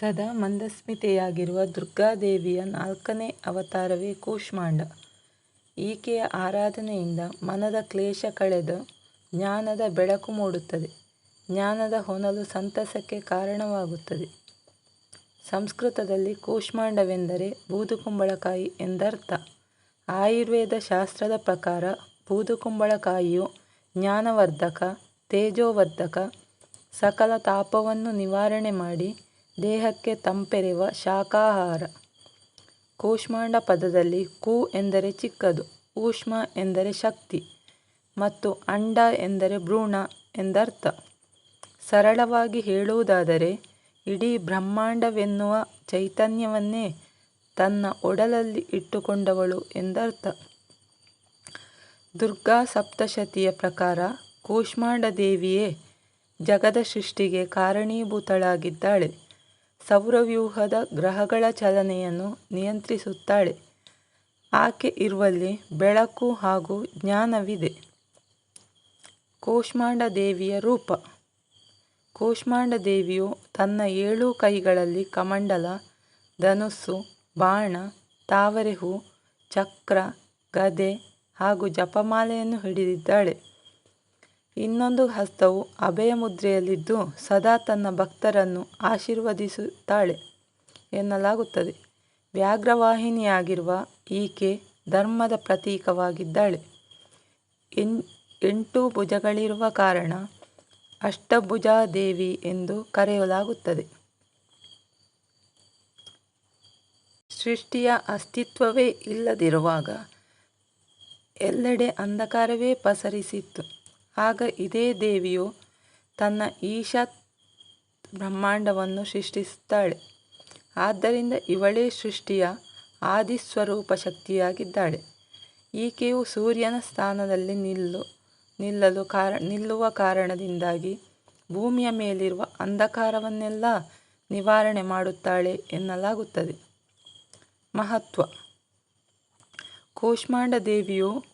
ಸದಾ ಮಂದಸ್ಮಿತೆಯಾಗಿರುವ ದುರ್ಗಾದೇವಿಯ ನಾಲ್ಕನೇ ಅವತಾರವೇ ಕೂಷ್ಮಾಂಡ. ಈಕೆಯ ಆರಾಧನೆಯಿಂದ ಮನದ ಕ್ಲೇಶ ಕಳೆದು ಜ್ಞಾನದ ಬೆಳಕು ಮೂಡುತ್ತದೆ. ಜ್ಞಾನದ ಹೊನಲು ಸಂತಸಕ್ಕೆ ಕಾರಣವಾಗುತ್ತದೆ. ಸಂಸ್ಕೃತದಲ್ಲಿ ಕೂಷ್ಮಾಂಡವೆಂದರೆ ಬೂದುಕುಂಬಳಕಾಯಿ ಎಂದರ್ಥ. ಆಯುರ್ವೇದ ಶಾಸ್ತ್ರದ ಪ್ರಕಾರ ಬೂದುಕುಂಬಳಕಾಯಿಯು ಜ್ಞಾನವರ್ಧಕ, ತೇಜೋವರ್ಧಕ, ಸಕಲ ತಾಪವನ್ನು ನಿವಾರಣೆ ಮಾಡಿ ದೇಹಕ್ಕೆ ತಂಪೆರೆವ ಶಾಖಾಹಾರ. ಕೂಷ್ಮಾಂಡ ಪದದಲ್ಲಿ ಕು ಎಂದರೆ ಚಿಕ್ಕದು, ಊಷ್ಮ ಎಂದರೆ ಶಕ್ತಿ ಮತ್ತು ಅಂಡ ಎಂದರೆ ಭ್ರೂಣ ಎಂದರ್ಥ. ಸರಳವಾಗಿ ಹೇಳುವುದಾದರೆ ಇಡೀ ಬ್ರಹ್ಮಾಂಡವೆನ್ನುವ ಚೈತನ್ಯವನ್ನೇ ತನ್ನ ಒಡಲಲ್ಲಿ ಇಟ್ಟುಕೊಂಡವಳು ಎಂದರ್ಥ. ದುರ್ಗಾ ಸಪ್ತಶತಿಯ ಪ್ರಕಾರ ಕೂಷ್ಮಾಂಡ ದೇವಿಯೇ ಜಗದ ಸೃಷ್ಟಿಗೆ ಕಾರಣೀಭೂತಳಾಗಿದ್ದಾಳೆ. ಸೌರವ್ಯೂಹದ ಗ್ರಹಗಳ ಚಲನೆಯನ್ನು ನಿಯಂತ್ರಿಸುತ್ತಾಳೆ. ಆಕೆ ಇರುವಲ್ಲಿ ಬೆಳಕು ಹಾಗೂ ಜ್ಞಾನವಿದೆ. ಕೋಷ್ಮಾಂಡ ದೇವಿಯ ರೂಪ ಕೂಷ್ಮಾಂಡದೇವಿಯು ತನ್ನ ಏಳು ಕೈಗಳಲ್ಲಿ ಕಮಂಡಲ, ಧನುಸ್ಸು, ಬಾಣ, ತಾವರೆ ಹೂ, ಚಕ್ರ, ಗದೆ ಹಾಗೂ ಜಪಮಾಲೆಯನ್ನು ಹಿಡಿದಿದ್ದಾಳೆ. ಇನ್ನೊಂದು ಹಸ್ತವು ಅಭಯ ಮುದ್ರೆಯಲ್ಲಿದ್ದು ಸದಾ ತನ್ನ ಭಕ್ತರನ್ನು ಆಶೀರ್ವದಿಸುತ್ತಾಳೆ ಎನ್ನಲಾಗುತ್ತದೆ. ವ್ಯಾಘ್ರವಾಹಿನಿಯಾಗಿರುವ ಈಕೆ ಧರ್ಮದ ಪ್ರತೀಕವಾಗಿದ್ದಾಳೆ. ಎಂಟು ಭುಜಗಳಿರುವ ಕಾರಣ ಅಷ್ಟಭುಜಾದೇವಿ ಎಂದು ಕರೆಯಲಾಗುತ್ತದೆ. ಸೃಷ್ಟಿಯ ಅಸ್ತಿತ್ವವೇ ಇಲ್ಲದಿರುವಾಗ ಎಲ್ಲೆಡೆ ಅಂಧಕಾರವೇ ಪಸರಿಸಿತ್ತು. ಆಗ ಇದೇ ದೇವಿಯು ತನ್ನ ಈಶಾ ಬ್ರಹ್ಮಾಂಡವನ್ನು ಸೃಷ್ಟಿಸುತ್ತಾಳೆ. ಆದ್ದರಿಂದ ಇವಳೇ ಸೃಷ್ಟಿಯ ಆದಿಸ್ವರೂಪ ಶಕ್ತಿಯಾಗಿದ್ದಾಳೆ. ಈಕೆಯು ಸೂರ್ಯನ ಸ್ಥಾನದಲ್ಲಿ ನಿಲ್ಲು, ನಿಲ್ಲಲು ಕಾರ ನಿಲ್ಲುವ ಕಾರಣದಿಂದಾಗಿ ಭೂಮಿಯ ಮೇಲಿರುವ ಅಂಧಕಾರವನ್ನೆಲ್ಲ ನಿವಾರಣೆ ಮಾಡುತ್ತಾಳೆ ಎನ್ನಲಾಗುತ್ತದೆ. ಮಹತ್ವ ಕೂಷ್ಮಾಂಡ ದೇವಿಯು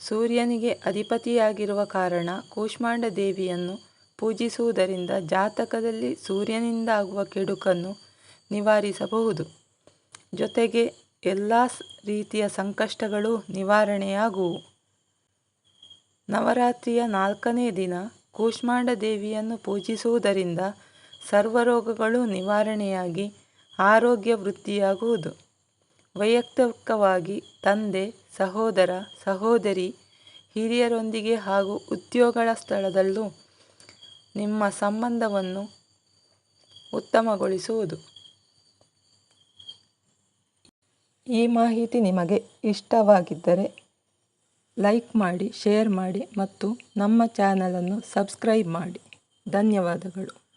ಸೂರ್ಯನಿಗೆ ಅಧಿಪತಿಯಾಗಿರುವ ಕಾರಣ ಕೂಷ್ಮಾಂಡ ದೇವಿಯನ್ನು ಪೂಜಿಸುವುದರಿಂದ ಜಾತಕದಲ್ಲಿ ಸೂರ್ಯನಿಂದಾಗುವ ಕೆಡುಕನ್ನು ನಿವಾರಿಸಬಹುದು. ಜೊತೆಗೆ ಎಲ್ಲ ರೀತಿಯ ಸಂಕಷ್ಟಗಳು ನಿವಾರಣೆಯಾಗುವು ನವರಾತ್ರಿಯ ನಾಲ್ಕನೇ ದಿನ ಕೂಷ್ಮಾಂಡ ದೇವಿಯನ್ನು ಪೂಜಿಸುವುದರಿಂದ ಸರ್ವರೋಗಗಳು ನಿವಾರಣೆಯಾಗಿ ಆರೋಗ್ಯ ವೃದ್ಧಿಯಾಗುವುದು. ವೈಯಕ್ತಿಕವಾಗಿ ತಂದೆ, ಸಹೋದರ, ಸಹೋದರಿ, ಹಿರಿಯರೊಂದಿಗೆ ಹಾಗೂ ಉದ್ಯೋಗಗಳ ಸ್ಥಳದಲ್ಲೂ ನಿಮ್ಮ ಸಂಬಂಧವನ್ನು ಉತ್ತಮಗೊಳಿಸುವುದು. ಈ ಮಾಹಿತಿ ನಿಮಗೆ ಇಷ್ಟವಾಗಿದ್ದರೆ ಲೈಕ್ ಮಾಡಿ, ಶೇರ್ ಮಾಡಿ ಮತ್ತು ನಮ್ಮ ಚಾನಲನ್ನು ಸಬ್ಸ್ಕ್ರೈಬ್ ಮಾಡಿ. ಧನ್ಯವಾದಗಳು.